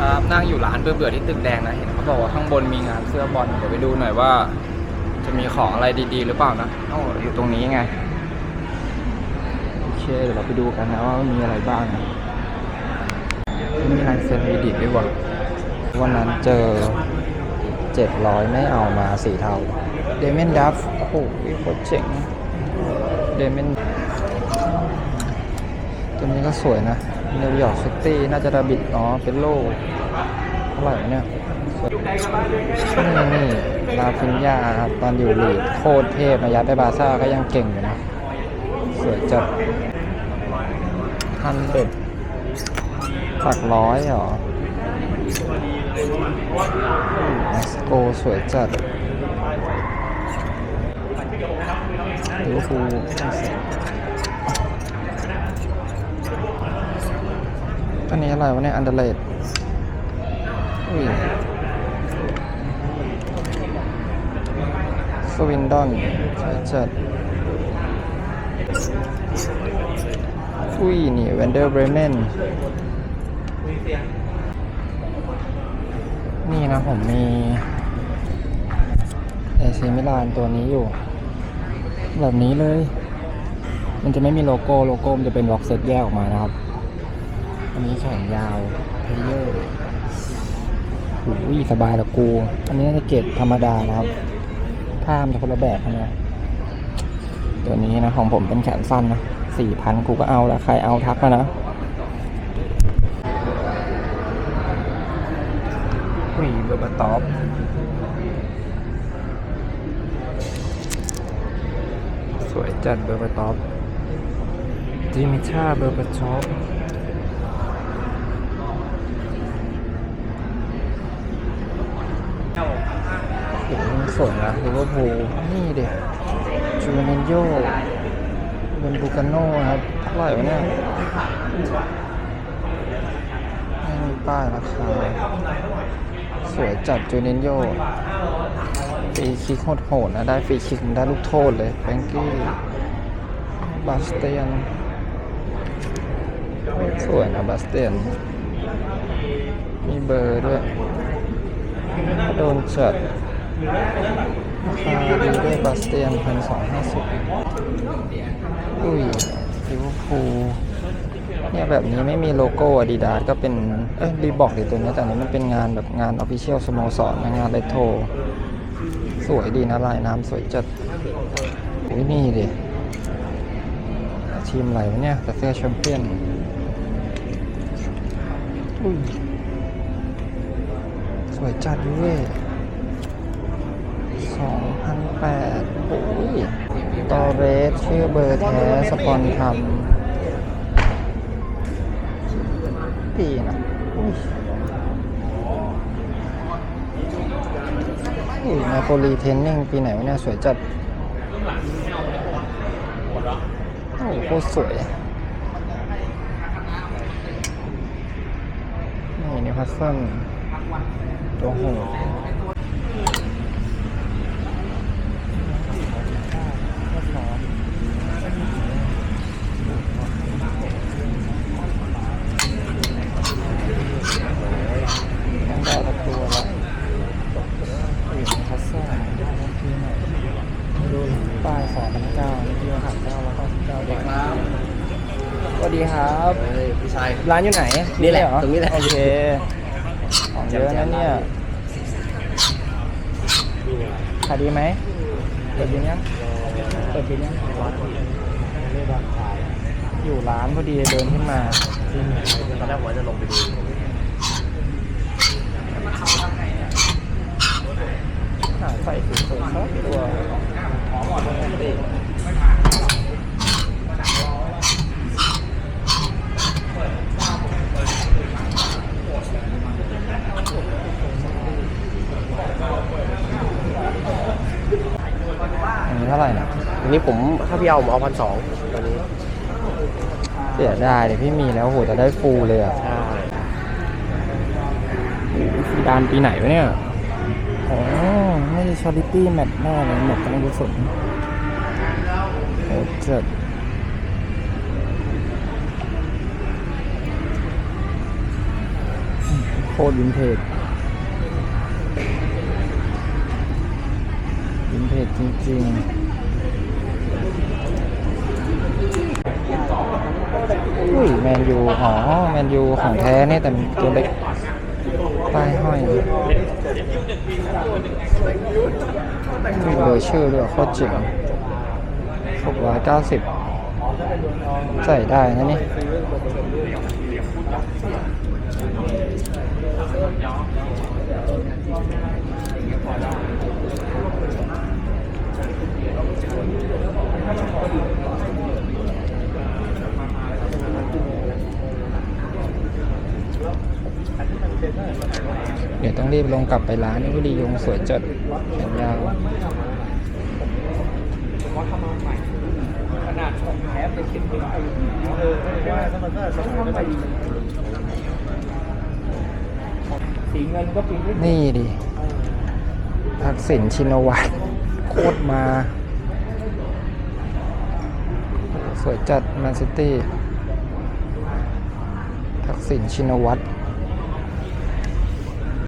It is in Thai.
ครับ นั่งอยู่ร้านเบื่อๆที่ตึกแดงนะ เห็นเขาบอกว่าข้างบนมีงานเสื้อบอล เดี๋ยวไปดูหน่อยว่า จะมีของอะไรดีๆ หรือเปล่านะโอ้อยู่ตรงนี้ไง โอเค เดี๋ยวเราไปดูกันนะว่ามีอะไรบ้างนะ มีลายเซ็นวีดิตด้วยว่ะวันนั้นเจอ 700 ไม่เอามาสีเทา เดเมนดัฟ โอ้โหโคตรเจ๋ง เดเมนตัวนี้ก็สวยนะ นิวยอร์กซิตี้น่าจะระบิดอ๋อเป็นโลเท่าไหร่เนี่ยนี่นี่ลาฟินยาครับตอนอยู่ลีดโคตรเทพมายัดได้บาซ่าก็ยังเก่งอยู่นะ สวยจัดพันเด็ดหลักร้อยเหรอเม็กซิโกสวยจัดลิเวอร์พูล อันนี้อะไรวะเนี่ย อันเดอร์เลดสวินดอนสวยจัดอุ้ย นี่เวนเดอร์เบรเมนนี่นะผมมีเอซีมิลานตัวนี้อยู่ แบบนี้เลย มันจะไม่มีโลโก้ โลโก้มันจะเป็นบ็อกเซตแยกออกมานะครับ อันนี้แขนยาวเพเยอร์อุ้ยสบายละกู อันนี้นาจะเกรดธรรมดานะครับผ้ามันจะคนละแบบนะตัวนี้นะของผมเป็นแขนสั้นนะสี่พันกูก็เอาละใครเอาทักมานะอุ้ยเบอร์บาตอปสวยจัดเบอร์บาตอปดิมิท่าเบอร์บาตอปโอ้โห สวยนะลิเวอร์พูลนี่เด็กจูเนนโยเป็นบูกาโน่ครับเท่าไหร่วะเนี่ยไม่มีป้ายราคาสวยจัดจูเนนโยฟรีคิกโหดๆนะ ได้ฟรีคิกได้ลูกโทษเลยแฟงกี้บาสเตียนสวยนะบาสเตียน มีเบอร์ด้วย โดนจัด ราคาดีด้วยบาสเตียนพันสองห้าสิบอุ้ยลิเวอร์พูลเนี่ยแบบนี้ไม่มีโลโก้อาดิดาสก็เป็น เอ้ยรีบอกดิตัวนี้แต่นี้มันเป็นงานแบบงานออฟฟิเชียลสโมสรนะงานเลโทสวยดีนะลายน้ำสวยจัดอุ้ยนี่ดิทีมอะไรวะเนี่ยแต่เสื้อแชมเปี้ยนอุ้ยสวยจัดด้วย สองพันแปดโอ้ยตอเรสชื่อเบอร์แท้สปอนทำดีนะอุ้ยอุ้ยนาโปลีเทนนิ่งปีไหนวะเนี่ย สวยจัด โอ้โหโคตรสวย นี่นิวคาสเซิลตัวโหดต้องได้ละตัวละอยู่ในคัสซ่าที่ไหนดูป้ายสองพันเก้าที่เราหักเก้าแล้วก็เก้าบาท สวัสดีครับ เฮ้ยพี่ชาย ร้านอยู่ไหนนี่แหละเอตรงนี้แหละ โอเคของเยอะนะเนี่ยขายดีไหมเปิดบินยังเปิดบินยังอยู่ร้านพอดีเดินขึ้นมาตอนแรกผมว่าจะลงไปดูหาใส่สวยๆสักตัวอันนี้เท่าไหร่นะ อันนี้ผมถ้าพี่เอาผมเอาพันสองตอนนี้เสียดายเดี๋ยวพี่มีแล้วโหจะได้ฟูลเลยอะใช่ซีดานปีไหนวะเนี่ยอ๋อไม่ใช่ชาริตี้แมตช์แน่เลยแมตช์การกุศลโอ้เจ็ดโคตรวินเทจวินเทจจริงๆ อุ้ยแมนยู อ๋อ แมนยูของแท้เนี่ยแต่ตัวเล็กป้ายห้อยมีเบอร์ชื่อด้วยโคตรเจ๋ง690ใส่ได้นะนี่ เดี๋ยวต้องรีบลงกลับไปร้านอุดียงสวยจัดแขนยาวสีเงินก็ปีนี้นี่ดิทักษิณชินวัตรโคตรมา สวยจัดแมนซิตี้ทักษิณชินวัตร